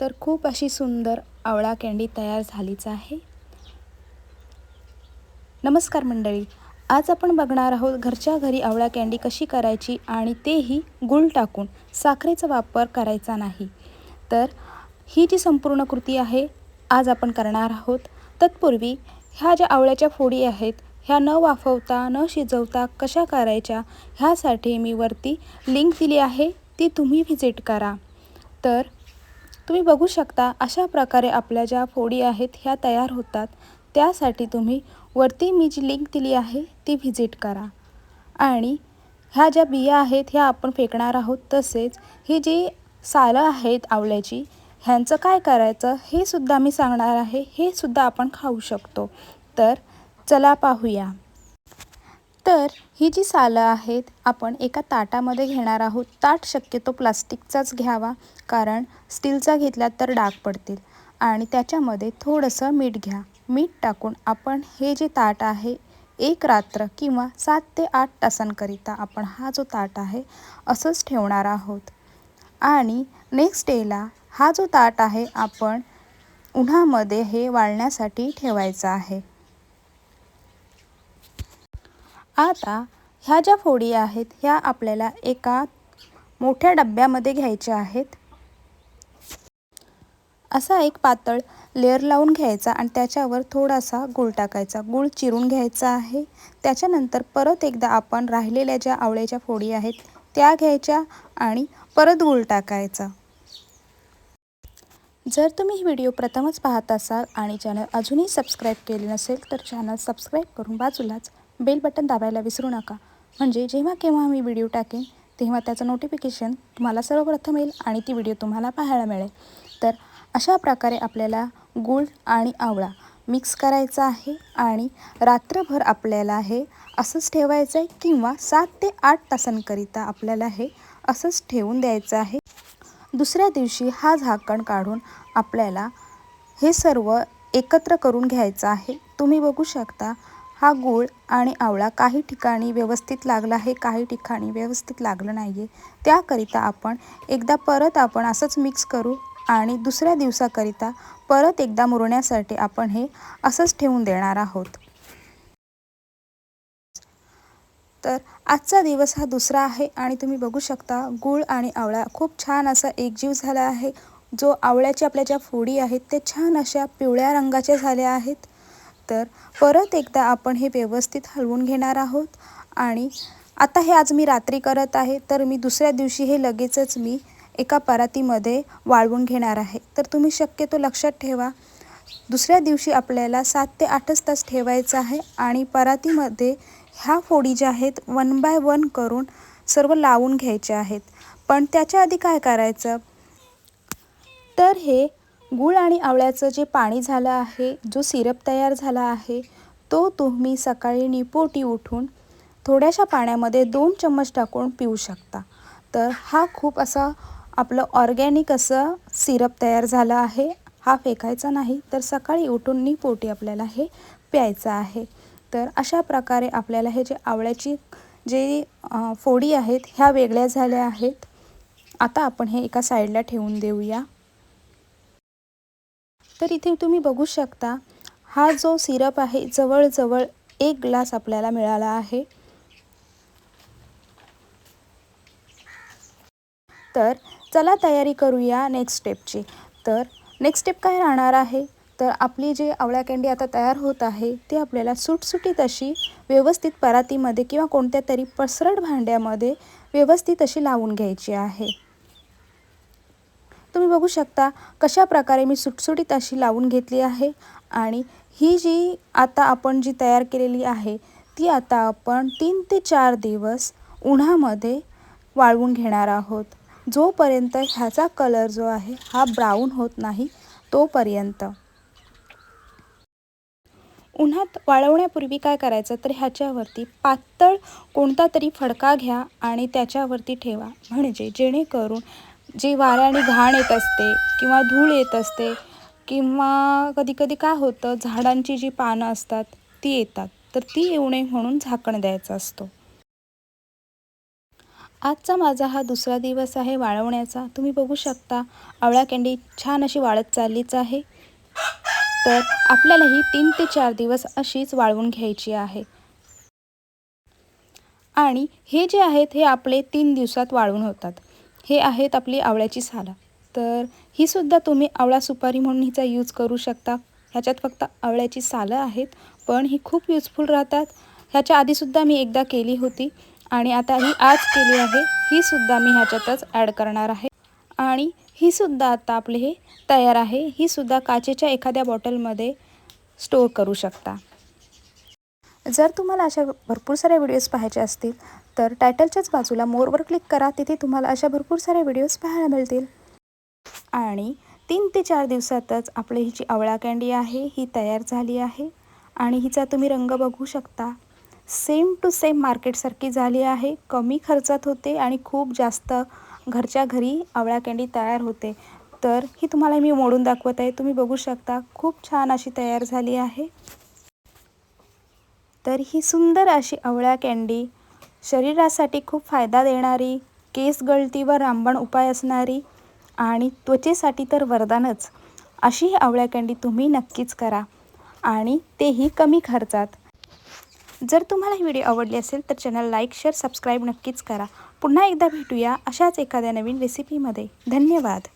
तर खूप अशी सुंदर आवळा कँडी तयार झालीच आहे. नमस्कार मंडळी आज आपण बघणार आहोत घरच्या घरी आवळा कँडी कशी करायची आणि तेही गुळ टाकून साखरेचा वापर करायचा नाही. तर ही जी संपूर्ण कृती आहे आज आपण करणार आहोत. तत्पूर्वी ह्या ज्या आवळ्याच्या फोडी आहेत ह्या न वाफवता न शिजवता कशा करायच्या ह्यासाठी मी वरती लिंक दिली आहे ती तुम्ही व्हिजिट करा. तर तुम्ही बघू शकता अशा प्रकारे आपल्या ज्या फोडी आहेत ह्या तयार होतात. त्यासाठी तुम्ही वरती मी जी लिंक दिली आहे ती व्हिजिट करा. आणि ह्या ज्या बिया आहेत ह्या आपण फेकणार आहोत तसेच ही जी सालं आहेत आवळ्याची ह्यांचं काय करायचं हे सुद्धा मी सांगणार आहे हे सुद्धा आपण खाऊ शकतो. तर चला पाहूया. तर ही जी सालं आहेत आपण एका ताटामध्ये घेणार आहोत. ताट शक्यतो प्लास्टिकचाच घ्यावा कारण स्टीलचा घेतला तर डाग पडतील. आणि त्याच्यामध्ये थोडंसं मीठ घ्या. मीठ टाकून आपण हे जे ताट आहे एक रात्र किंवा सात ते आठ तासांकरिता आपण हा जो ताट आहे असंच ठेवणार आहोत. आणि नेक्स्ट डेला हा जो ताट आहे आपण उन्हामध्ये हे वाळण्यासाठी ठेवायचा आहे. आता ह्या ज्या फोडी आहेत ह्या आपल्याला एका मोठ्या डब्यामध्ये घ्यायच्या आहेत. असा एक पातळ लेअर लावून घ्यायचा आणि त्याच्यावर थोडासा गूळ टाकायचा. गूळ चिरून घ्यायचा आहे. त्याच्यानंतर परत एकदा आपण राहिलेल्या ज्या आवळ्याच्या फोडी आहेत त्या घ्यायच्या आणि परत गूळ टाकायचा. जर तुम्ही ही व्हिडिओ प्रथमच पाहत असाल आणि चॅनल अजूनही सबस्क्राईब केले नसेल तर चॅनल सबस्क्राईब करून बाजूलाच बेल बटन दाबायला विसरू नका. म्हणजे जेव्हा केव्हा मी व्हिडिओ टाकेन तेव्हा त्याचं नोटिफिकेशन तुम्हाला सर्वप्रथम येईल आणि ती व्हिडिओ तुम्हाला पाहायला मिळेल. तर अशा प्रकारे आपल्याला गूळ आणि आवळा मिक्स करायचा आहे आणि रात्रभर आपल्याला हे असंच ठेवायचं आहे किंवा सात ते आठ तासांकरिता आपल्याला हे असंच ठेवून द्यायचं आहे. दुसऱ्या दिवशी हा झाकण काढून आपल्याला हे सर्व एकत्र करून घ्यायचं आहे. तुम्ही बघू शकता हा गूळ आणि आवळा काही ठिकाणी व्यवस्थित लागला आहे काही ठिकाणी व्यवस्थित लागलं नाही आहे त्याकरिता आपण एकदा परत आपण असंच मिक्स करू आणि दुसऱ्या दिवसाकरिता परत एकदा मुरण्यासाठी आपण हे असंच ठेवून देणार आहोत. तर आजचा दिवस हा दुसरा आहे आणि तुम्ही बघू शकता गूळ आणि आवळा खूप छान असा एकजीव झाला आहे. जो आवळ्याच्या आपल्या ज्या फोडी आहेत ते छान अशा पिवळ्या रंगाच्या झाल्या आहेत. तर परत एकदा आपण हे व्यवस्थित हलवून घेणार आहोत. आणि आता हे आज मी रात्री करत आहे तर मी दुसऱ्या दिवशी हे लगेचच मी एका परातीमध्ये वाळवून घेणार आहे. तर तुम्ही शक्यतो लक्षात ठेवा दुसऱ्या दिवशी आपल्याला सात ते आठच तास ठेवायचं आहे आणि परातीमध्ये ह्या फोडी ज्या आहेत वन बाय वन करून सर्व लावून घ्यायच्या आहेत. पण त्याच्या आधी काय करायचं? तर हे गूळ आणि आवळ्याचं जे पाणी झालं आहे जो सिरप तयार झाला आहे तो तुम्ही सकाळी निपोटी उठून थोड्याशा पाण्यामध्ये दोन चम्मच टाकून पिऊ शकता. तर हा खूप असा आपलं ऑर्गॅनिक असं सिरप तयार झालं आहे. हा फेकायचा नाही तर सकाळी उठून निपोटी आपल्याला हे प्यायचं आहे. तर अशा प्रकारे आपल्याला हे जे आवळ्याची जे फोडी आहेत ह्या वेगळ्या झाल्या आहेत. आता आपण हे एका साईडला ठेवून देऊया. तर इथे तुम्ही बघू शकता. हा जो सिरप आहे जवळजवळ एक ग्लास आपल्याला मिळाला आहे. तर चला तयारी करूया नेक्स्ट स्टेपची तर नेक्स्ट स्टेप काय राहणार आहे? तर आपली जी आवळा कँडी आता तयार होत आहे ती आपल्याला सुटसुटीत अशी व्यवस्थित परातीमध्ये किंवा कोणत्या तरी पसरट भांड्यामध्ये व्यवस्थित अशी लावून घ्यायची आहे. तुम्ही बघू शकता कशा प्रकारे मी सुटसुटीत अशी लावून घेतली आहे. आणि ही जी आता आपण जी तयार केलेली आहे ती आता आपण तीन ते चार दिवस उन्हामध्ये वाळवून घेणार आहोत. जोपर्यंत ह्याचा कलर जो आहे हा ब्राऊन होत नाही तोपर्यंत. उन्हात वाळवण्यापूर्वी काय करायचं? तर ह्याच्यावरती पातळ कोणता तरी फडका घ्या आणि त्याच्यावरती ठेवा. म्हणजे जेणेकरून जी वाऱ्याने घाण येत असते किंवा धूळ येत असते किंवा कधी कधी काय होतं झाडांची जी पानं असतात ती येतात. तर ती येऊ नये म्हणून झाकण द्यायचा असतो. आजचा माझा हा दुसरा दिवस आहे वाळवण्याचा. तुम्ही बघू शकता आवळा कँडी छान अशी वाळत चाललीच आहे. तर आपल्यालाही तीन ते चार दिवस अशीच वाळवून घ्यायची आहे. आणि हे जे आहेत हे आपले तीन दिवसात वाळवून होतात. हे आहेत आपली आवळ्याची सालं. तर ही सुद्धा तुम्ही आवळा सुपारी म्हणून हिचा यूज करू शकता. ह्याच्यात फक्त आवळ्याची सालं आहेत पण ही खूप युजफुल राहतात. ह्याच्या आधीसुद्धा मी एकदा केली होती आणि आता ही आज केली आहे. ही सुद्धा मी ह्याच्यातच ॲड करणार आहे. आणि ही सुद्धा आता आपले हे तयार आहे. ही सुद्धा काचेच्या एखाद्या बॉटलमध्ये स्टोअर करू शकता. जर तुम्हाला अशा भरपूर साऱ्या व्हिडिओज पाहायचे असतील तर टायटलच्याच बाजूला मोरवर क्लिक करा. तिथे तुम्हाला अशा भरपूर साऱ्या व्हिडिओज पाहायला मिळतील. आणि तीन ते चार दिवसातच आपली ही जी आवळा कँडी आहे ही तयार झाली आहे. आणि हिचा तुम्ही रंग बघू शकता. सेम टू सेम मार्केटसारखी झाली आहे. कमी खर्चात होते आणि खूप जास्त घरच्या घरी आवळा कँडी तयार होते. तर ही तुम्हाला मी मोडून दाखवत आहे. तुम्ही बघू शकता खूप छान अशी तयार झाली आहे. तर ही सुंदर अशी आवळा कँडी शरीरासाठी खूप फायदा देणारी केस गळतीवर रामबाण उपाय असणारी आणि त्वचेसाठी तर वरदानच अशी ही आवळ्या कँडी तुम्ही नक्कीच करा आणि तेही कमी खर्चात. जर तुम्हाला ही व्हिडिओ आवडली असेल तर चॅनल लाईक शेअर सबस्क्राईब नक्कीच करा. पुन्हा एकदा भेटूया अशाच एखाद्या नवीन रेसिपीमध्ये धन्यवाद.